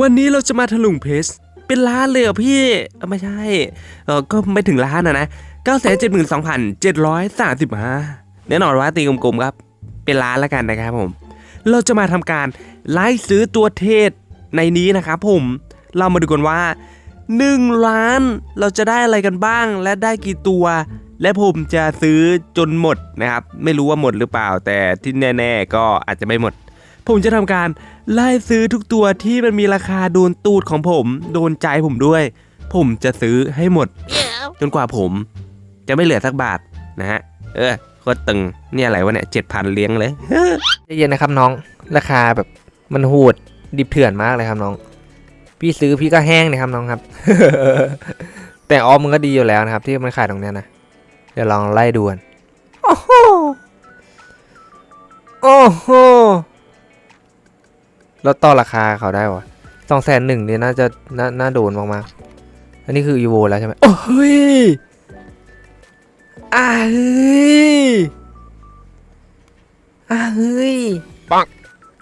วันนี้เราจะมาถลุงเพจเป็นล้านเลยเหรอพี่เอ้าไม่ใช่เออก็ไม่ถึงล้านนะนะ 972,735 แน่นอนว่าตีกลมๆครับ เป็นล้านแล้วกันนะครับผม เราจะมาทำการไล่ซื้อตัวเทศในนี้นะครับผม เรามาดูกันว่า 1 ล้านเราจะได้อะไรกันบ้าง และได้กี่ตัว และผมจะซื้อจนหมดนะครับ ไม่รู้ว่าหมดหรือเปล่า แต่ที่แน่ ๆ ก็อาจจะไม่หมด ผมจะทำการไล่ซื้อทุกตัวที่มันมีราคาโดนตูดของผม โดนใจผมด้วย ผมจะซื้อให้หมด จนกว่าผม จะไม่เหลือสักบาทนะฮะ เออโคตรตึงเนี่ยอะไรวะเนี่ยเจ็ดพันเลี้ยงเลยใจเย็นนะครับน้องราคาแบบมันโหดดิบเถื่อนมากเลยครับน้อง พี่ซื้อพี่ก็แห้งนะครับน้องครับ แต่ออมมันก็ดีอยู่แล้วนะครับ ที่มันขายตรงเนี้ยนะเดี๋ยวลองไล่ดูกันโอ้โหโอ้โห แล้วต่อราคาเขาได้วะสองแสนหนึ่งเนี่ยน่าจะน่าน่าโดนมากๆ อันนี้คืออีโวแล้วใช่ไหมโอ้เฮ้ยอ่าเฮ้ยอ่าเฮ้ยปัง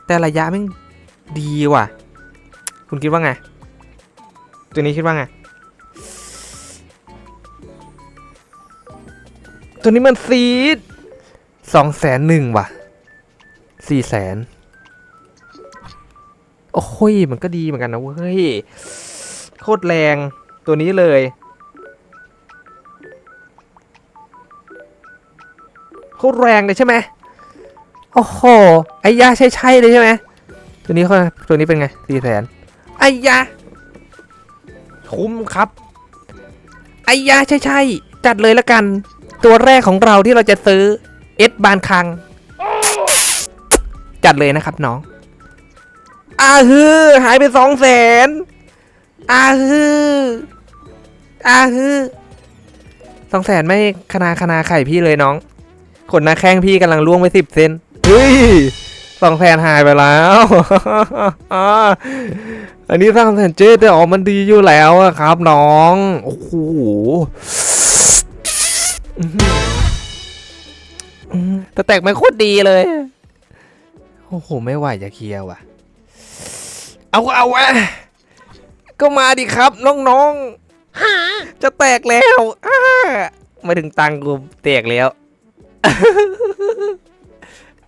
แต่ระยะแม่งดีว่ะ คุณคิดว่าไง ตัวนี้คิดว่าไง ตัวนี้มันซีดสองแสนหนึ่งว่ะสี่แสน โอ้โยมันก็ดีเหมือนกันนะเว้ย โคตรแรงตัวนี้เลย โคตรแรงเลยใช่ไหมโอ้โห ไอ้ยาใช่ใช่เลยใช่ไหมตัวนี้เขาตัวนี้เป็นไงสี่แสนไอ้ยาคุ้มครับ ไอ้ยาใช่ใช่จัดเลยละกัน ตัวแรกของเราที่เราจะซื้อเอสบานคัง จัดเลยนะครับน้อง อาฮือหายไปสองแสนอาฮืออาฮือสองแสนไม่คณาคณาไข่พี่เลยน้อง ขนหน้าแข้งพี่กำลังล่วงไปสิบเซนเฮ้ยสองแสนหายไปแล้ว อันนี้สร้างแสนเจ๊แต่ออกมันดีอยู่แล้วอะครับน้อง โอ้โหอื้อหืออื้อแต่แตกไม่โคตรดีเลย โอ้โห ไม่ไหวจะเคลียร์ว่ะ เอาก็เอาวะก็มาดิครับน้องๆ จะแตกแล้วอ้ามาถึงตังค์กูแตกแล้ว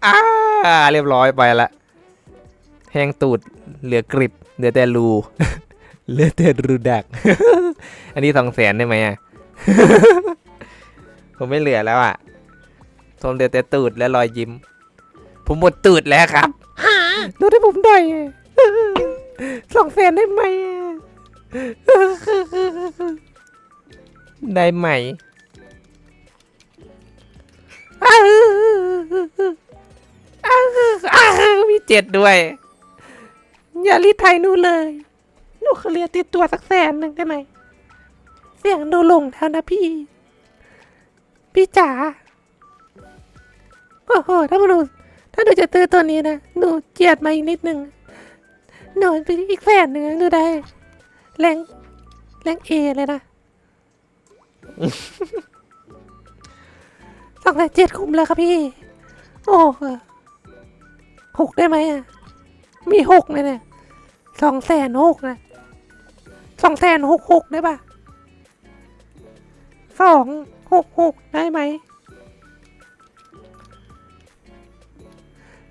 อ่าเรียบร้อยไปละ แห้งตูด เหลือกริบ เหลือแต่รู เหลือแต่รูดัก อันนี้สองแสนได้ไหมอะ ผมไม่เหลือแล้วอะผมเหลือแต่ตูดและรอยยิ้ม ผมหมดตูดแล้วครับดูให้ผมหน่อย สองแสนได้ไหมได้ไหมอ้าวอ้าวอ้าวมีเจ็ดด้วย อย่ารีดไทยหนูเลยหนูเคเรียติดตัวสักแสนหนึ่งได้ไหม เสียงหนูลงแล้วนะพี่ พี่จ๋า โอ้โห ถ้าหนูถ้าหนูจะซื้อตัวนี้นะ หนูเจียดมาอีกนิดหนึ่ง หนูไปอีกแสนหนึ่งหนูได้แรงแรงเอเลยนะสองแสนเจ็ดคุ้มแล้วครับพี่ โอ้หกได้ไหมอะ มีหกเลยเนี่ยสองแสนหกนะสองแสนหกหกได้ปะสองหกหกได้ไหม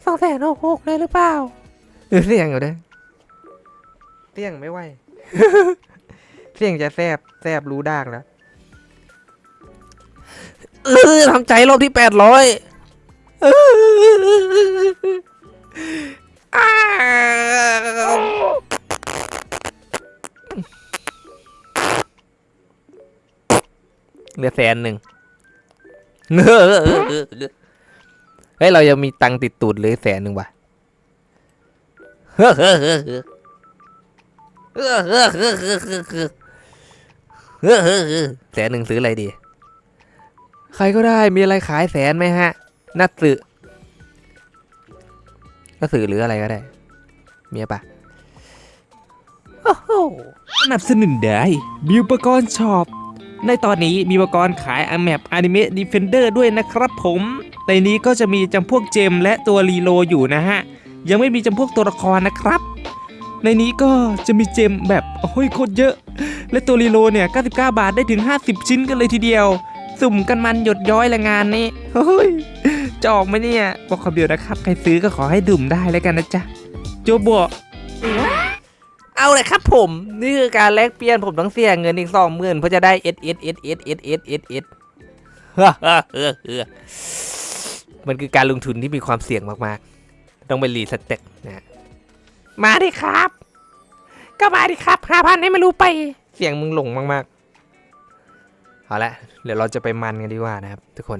สองแสนหกหกได้หรือเปล่าหรือเสียงอยู่ด้วย เสี่ยงไม่ไหว เสี่ยงจะแซบแซบรู้ดากแล้วเออทำใจรอบที่แปดร้อยเหลือแสนหนึ่งเฮ้ย เรายังมีตังติดตูดเลยแสนหนึ่งว่ะ แสนหนึ่งซื้ออะไรดี ใครก็ได้มีอะไรขายแสนไหมฮะ นัดสื่อก็สื่อหรืออะไรก็ได้ เมียปะโอ้โหสนับสนุนได้มีอุปกรณ์ช็อป ในตอนนี้มีอุปกรณ์ขายอแมปอนิเมะดีเฟนเดอร์ด้วยนะครับผม ในนี้ก็จะมีจำพวกเจมและตัวรีโลอยู่นะฮะ ยังไม่มีจำพวกตัวละครนะครับ ในนี้ก็จะมีเจมแบบโอ้ยโคตรเยอะ และตัวรีโลเนี่ย 99 บาทได้ถึง 50 ชิ้นกันเลยทีเดียว สุ่มกันมันหยดย้อยละงานนี้เฮ้ยจะออกไหมเนี่ยบอกคำเดียวนะครับ ใครซื้อก็ขอให้ดื่มได้แล้วกันนะจ๊ะ โจบวเอาเลยครับผม นี่คือการแลกเปลี่ยนผมต้องเสียเงินอีกสองหมื่นเพื่อจะได้เอสเอสเอสเอสเอสเอสเอสเอสมันคือการลงทุนที่มีความเสี่ยงมากๆ ต้องไปรีสเต็กนะฮะ มาดิครับ ก็มาดิครับห้าพันให้มันรู้ไป เสียงมึงหลงมากๆ เอาละเดี๋ยวเราจะไปมันกันดีกว่านะครับ ทุกคน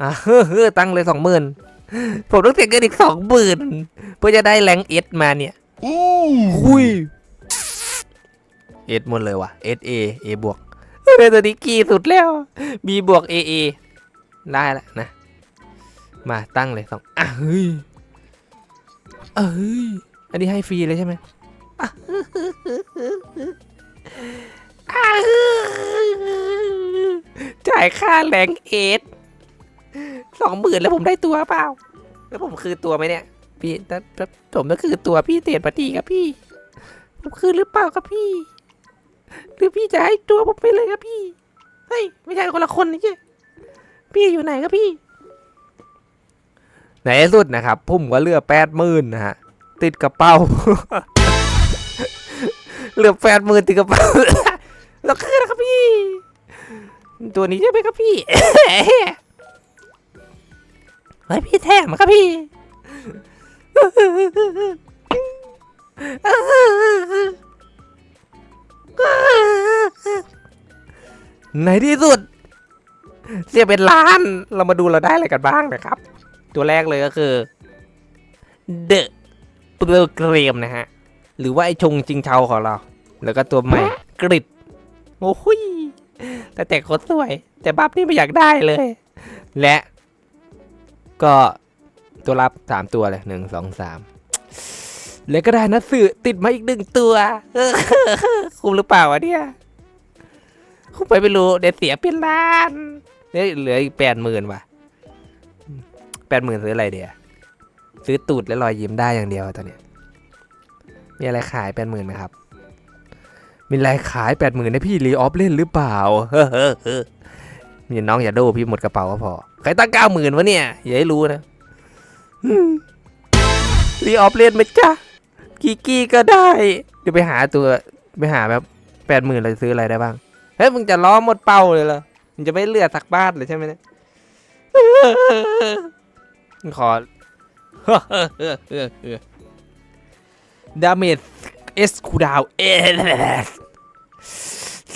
อะเฮ้อเฮ้อตั้งเลยสองหมื่นผมต้องเสียเงินอีกสองหมื่นเพื่อจะได้แรงเอสมาเนี่ยคุยเอสหมดเลยว่ะเอสเอเอบวกเฮ้ยตัวนี้กี่สุดแล้วบีบวกเอเอได้แล้วนะ มาตั้งเลยสองอะเฮ้ย เอ้ยอันนี้ให้ฟรีเลยใช่ไหมจ่ายค่าแรงเอสสองหมื่นแล้วผมได้ตัวเปล่า แล้วผมคืนตัวไหมเนี่ย พี่ถ้าผมต้องคือตัวพี่เตียนปฏิครับพี่ ผมคืนหรือเปล่าครับพี่ หรือพี่จะให้ตัวผมไปเลยครับพี่ เฮ้ย ไม่ใช่คนละคนนี่พี่อยู่ไหนครับพี่ ไหนสุดนะครับผมก็เลือแปดหมื่นนะฮะติดกระเป๋าเลือแปดหมื่นติดกระเป๋าแล้วคืนนะครับพี่ ตัวนี้ใช่ไหมครับพี่เฮ้ยพี่แถมครับพี่ในที่สุด เสียเป็นล้านเรามาดูเราได้อะไรกันบ้างนะครับ ตัวแรกเลยก็คือเดอะเปลือเกรมนะฮะ หรือว่าไอชงจิงเชาของเรา แล้วก็ตัวใหม่กริดโอ้โหยแต่แต่โคตรสวย แต่บัฟนี่ไม่อยากได้เลย และ ก็ตัวรับสามตัวเลยหนึ่งสองสามแล้วก็ได้นัดสื่อติดมาอีกหนึ่งตัวคุ้มหรือเปล่าวะเนี่ยคุ้มไปไม่รู้ เดี๋ยวเสียเป็นล้านเนี่ยเหลืออีกแปดหมื่นว่ะ แปดหมื่นซื้ออะไรเดียวซื้อตูดและรอยยิ้มได้อย่างเดียวตอนนี้มีอะไรขายแปดหมื่นไหมครับ มีอะไรขายแปดหมื่นให้พี่รีออฟเล่นหรือเปล่าเฮ้อเฮ้อเฮ้อมีน้องอย่าโดพี่หมดกระเป๋าก็พอใครตั้งเก้าหมื่นวะเนี่ย อย่าให้รู้นะรีออฟเล่นไหมจ๊ะกีกี้ก็ได้เดี๋ยวไปหาตัวไปหาแบบแปดหมื่นเราจะซื้ออะไรได้บ้าง เฮ้ยมึงจะล้อหมดเป้าเลยเหรอมึงจะไม่เลือสักบาทเลยใช่ไหมเนี่ย ขอดาเมจเอสคูดาวเอส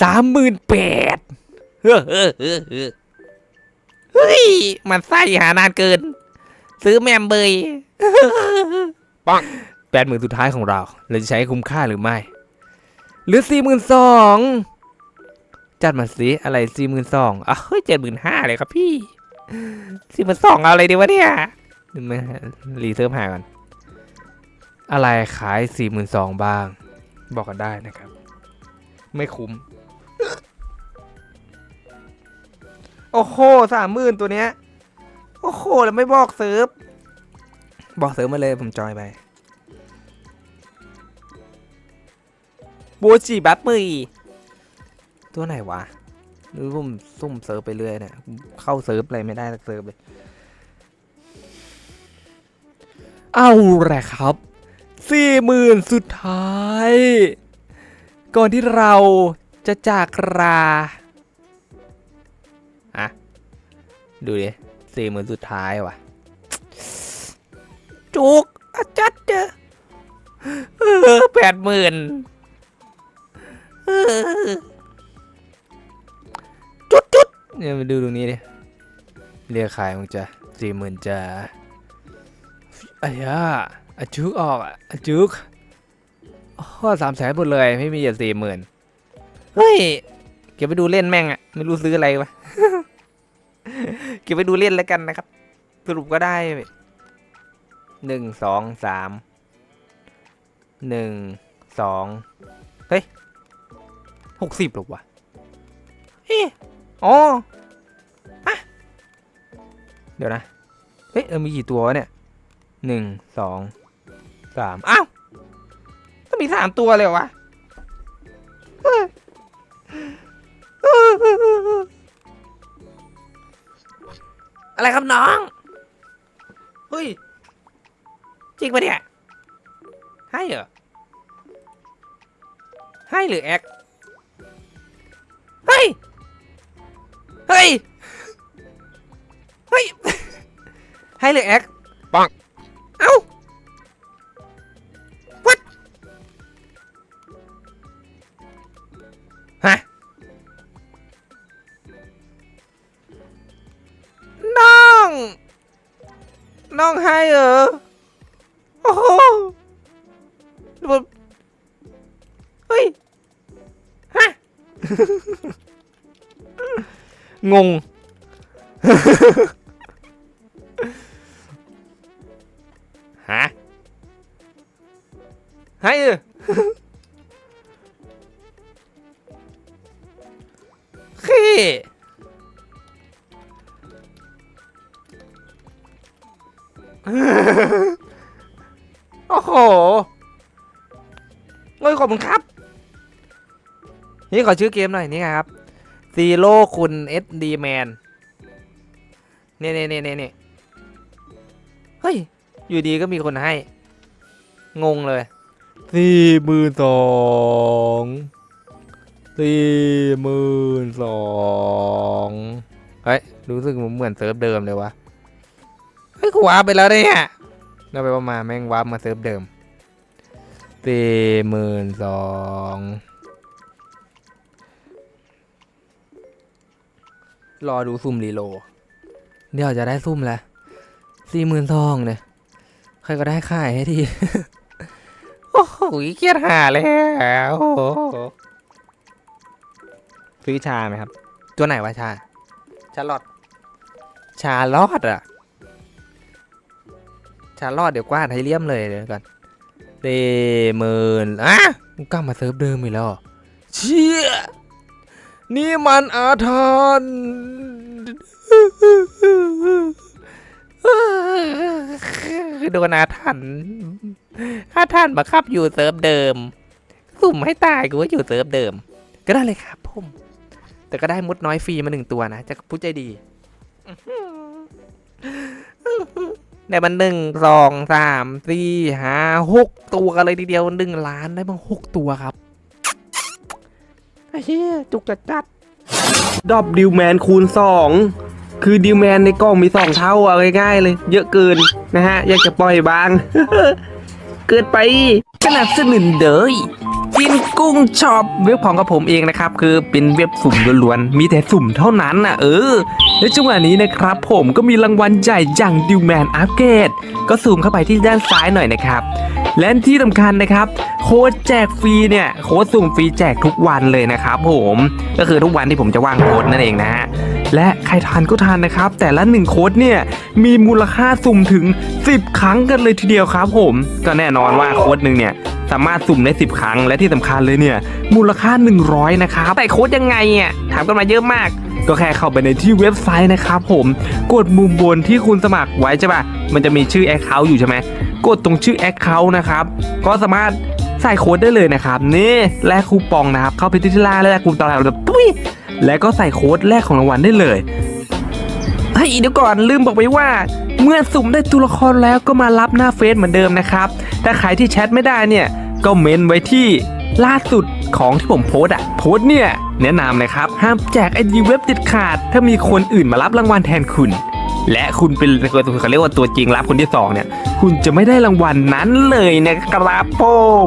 สามหมื่นแปดเฮ้ย มันไส้หานานเกิน ซื้อแมมเบยปังแปดหมื่นสุดท้ายของเรา เราจะใช้คุ้มค่าหรือไม่ หรือสี่หมื่นสองจัดมาสิอะไรสี่หมื่นสองอะเฮ้ยเจ็ดหมื่นห้าเลยครับพี่ สี่หมื่นสองเอาอะไรดีวะเนี่ยไหมรีเซิร์ฟหาก่อน อะไรขายสี่หมื่นสองบ้าง บอกกันได้นะครับ ไม่คุ้ม โอ้โหสามหมื่นตัวเนี้ย โอ้โห แล้วไม่บอกเซิร์ฟ บอกเซิร์ฟมาเลยผมจอยไปบัวจีบัตมือตัวไหนวะ หรือผมซุ่มเซิร์ฟไปเรื่อยเนี่ย เข้าเซิร์ฟอะไรไม่ได้สักเซิร์ฟเลย เอาแหละครับสี่หมื่นสุดท้าย ก่อนที่เราจะจากราอะดูดิสี่หมื่นสุดท้ายว่ะ จุกอาจัดเจอแปดหมื่น จุดจุดเนี่ยมาดูตรงนี้ดิเรียกขายมึงจะสี่หมื่นจะอ้ยาอาจุกออกอะอาจุกข้อสามแสนหมดเลยไม่มีอย่าสี่หมื่นเฮ้ยเก็บไปดูเล่นแม่งอะไม่รู้ซื้ออะไรวะเก็บไปดูเล่นแล้วกันนะครับ สรุปก็ได้หนึ่งสองสามหนึ่งสองเฮ้ยหกสิบหรอวะเอ๊ะ อ๋ออะเดี๋ยวนะ เฮ้ยเออมีกี่ตัวเนี่ยหนึ่งสองสามอ้าวมีสามตัวเลยวะอะไรครับน้อง เฮ้ย จริงปะเนี่ย ให้เหรอ ให้หรือแอค เฮ้ย เฮ้ย ให้หรือแอคปังเอ้า what ฮะ น้อง น้องให้เหรอ โอ้โหเฮ้ย ฮะ งง ฮะให้เหรอขี้โอ้โหเฮ้ยขอบคุณครับ นี่ขอชื่อเกมหน่อยนี่ไงครับ ซีโร่คุณเอสดีแมนเนี่ยเนี่ยเนี่ยเนี่ยเฮ้ย อยู่ดีก็มีคนให้ งงเลยสี่หมื่นสองสี่หมื่นสองเฮ้ย รู้สึกเหมือนเซิร์ฟเดิมเลยวะเฮ้ยกูวาร์ปไปแล้วเนี่ยเราไปประมาณแม่งวาร์ปมาเซิร์ฟเดิมสี่หมื่นสอง รอดูซุ่มรีโหลดเดี๋ยวจะได้ซุ่มแล้วสี่หมื่นสองเนี่ยใครก็ได้ขายให้ที โอ้โหเครียดหาแล้วโอ้โหซื้อชาไหมครับ ตัวไหนวะชา ชาลอด ชาลอดอะชาลอดเดี๋ยวกว้านให้เลี่ยมเลยเดี๋ยวก่อนเดหมื่นอะมึงกลับมาเซิร์ฟเดิมอีกแล้วเหรอเชี่ย นี่มันอาถรรพ์โดนอาถรรพ์อาถรรพ์มาคับอยู่เซิร์ฟเดิม สุ่มให้ตายกูว่าอยู่เซิร์ฟเดิม ก็ได้เลยครับผมแต่ก็ได้มุดน้อยฟรีมาหนึ่งตัวนะจะผู้ใจดีได้มันหนึ่งสองสามสี่ห้าหกตัวกันเลยทีเดียวหนึ่งล้านได้มาหกตัวครับ เหี้ยจุกจัดจัดดอบดิวแมนคูณ 2 คือดิวแมนในกล่องมี 2 เท่าอาง่ายๆเลย เยอะเกินนะฮะ อยากจะปล่อยบาง เกิดไปสนับสนุนเดยกินกุ้งช็อปเว็บของกับผมเองนะครับ คือเป็นเว็บสุ่มล้วนๆมีแต่สุ่มเท่านั้นนะเออและจังหวะนี้นะครับผมก็มีรางวัลใหญ่อย่างดิวแมนอัปเกรดก็ซูมเข้าไปที่ด้านซ้ายหน่อยนะครับ และที่สำคัญนะครับโค้ดแจกฟรีเนี่ยโค้ดสุ่มฟรีแจกทุกวันเลยนะครับผมก็คือทุกวันที่ผมจะว่างโค้ดนั่นเองนะฮะและใครทานก็ทานนะครับ แต่ละหนึ่งโค้ดเนี่ยมีมูลค่าสุ่มถึง 10 ครั้งกันเลยทีเดียวครับ ผม ก็แน่นอนว่าโค้ดหนึ่งเนี่ย สามารถสุ่มได้ 10 ครั้ง และที่สำคัญเลยเนี่ย มูลค่า 100 นะครับแต่โค้ดยังไงอะถามกันมาเยอะมาก ก็แค่เข้าไปในที่เว็บไซต์นะครับผมกดมุมบนที่คุณสมัครไว้ใช่ปะมันจะมีชื่อแอคเคาท์อยู่ใช่ไหมกดตรงชื่อแอคเคาท์นะครับก็สามารถใส่โค้ดได้เลยนะครับนี่แลกคูปองนะครับเข้าไปที่ที่ล่างแล้วแลกคูปองเราแบบตุ้ยแล้วก็ใส่โค้ดแลกของรางวัลได้เลย เฮ้ยเดี๋ยวก่อนลืมบอกไปว่า เมื่อสุ่มได้ตัวละครแล้วก็มารับหน้าเฟซเหมือนเดิมนะครับถ้าใครที่แชทไม่ได้เนี่ยก็เมนไว้ที่ล่าสุดของที่ผมโพสอะโพสเนี่ยแนะนำนะครับห้ามแจกไอดีเว็บเด็ดขาด ถ้ามีคนอื่นมารับรางวัลแทนคุณ และคุณเป็นเขาเรียกว่าตัวจริงรับคนที่สองเนี่ย คุณจะไม่ได้รางวัลนั้นเลยนะครับผม